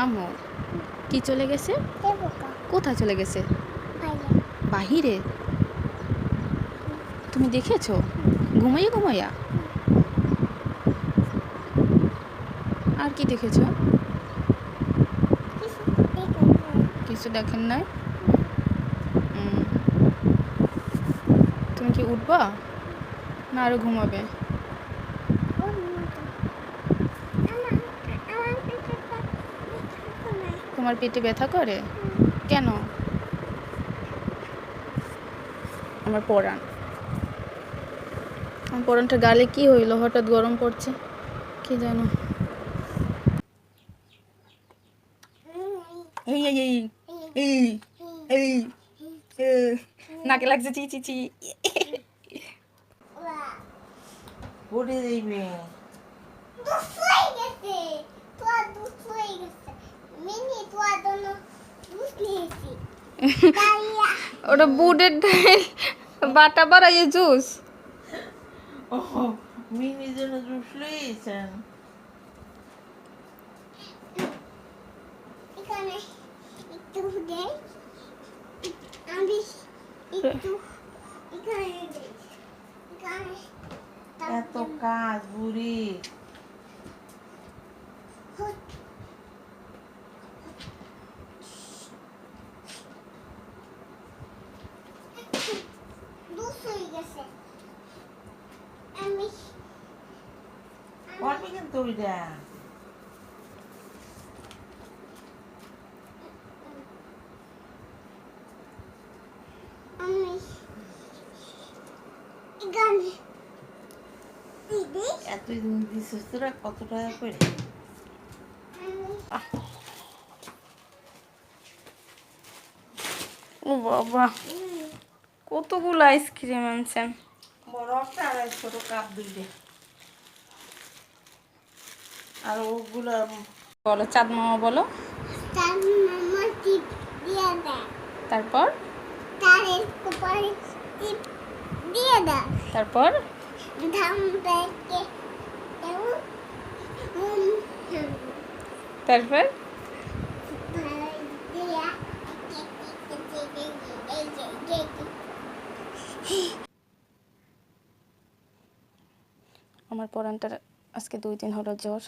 আম্মু কি চলে গেছে? কোথায় চলে গেছে? বাহিরে? তুমি দেখেছ? ঘুমাইয়া ঘুমাইয়া? আর কি দেখেছ? কিছু কিছু দেখেন নাই। তুমি কি উঠবা? না আরও ঘুমাবে ওর মতো আমার আমার পেটটা দেখো না তোমার পেটে ব্যথা করে? কেন? আমার পরাণ। আমার পরাণটা গালে কি হইল? হঠাৎ গরম পড়ছে। কি জানো? এই এই এই এই এই নাকে লাগছে চি চি চি পড়ে যাইবে দুধ হয়ে গেছে। তোর দুধ হয়ে গেছে। ওটা বুটের ডাল বাটা জুস। মিনি জন্য এত কাজ বুড়ি দুধ হয়ে গেছে আমি পারবি কিন্তু ওইটা এতদিন দিছিস তোরা কত টাকা করে ও বাবা কতগুলো আইসক্রিম আনছেন বড় একটা আর ছোট কাপ দুইটে। আর ওগুলো বলো চাঁদ মামা বলো। তার মামা টিপ দিয়ে দেয়। তারপর? তারপর? তারপর ভাই দিয়া এই যে এই যে আমার পরানটার আজকে দুই দিন হলো জ্বর।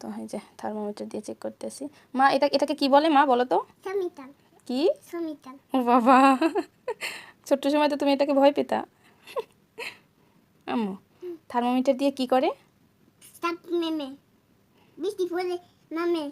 তো এই যে থার্মোমিটার দিয়ে চেক করতেছি। মা এটা এটাকে কি বলে মা বলো তো? কি? বাবা। ছোট্ট সময় তো তুমি এটাকে ভয় পেতা। আম্মু থার্মোমিটার দিয়ে কি করে? মেমে বৃষ্টি পড়ে নামে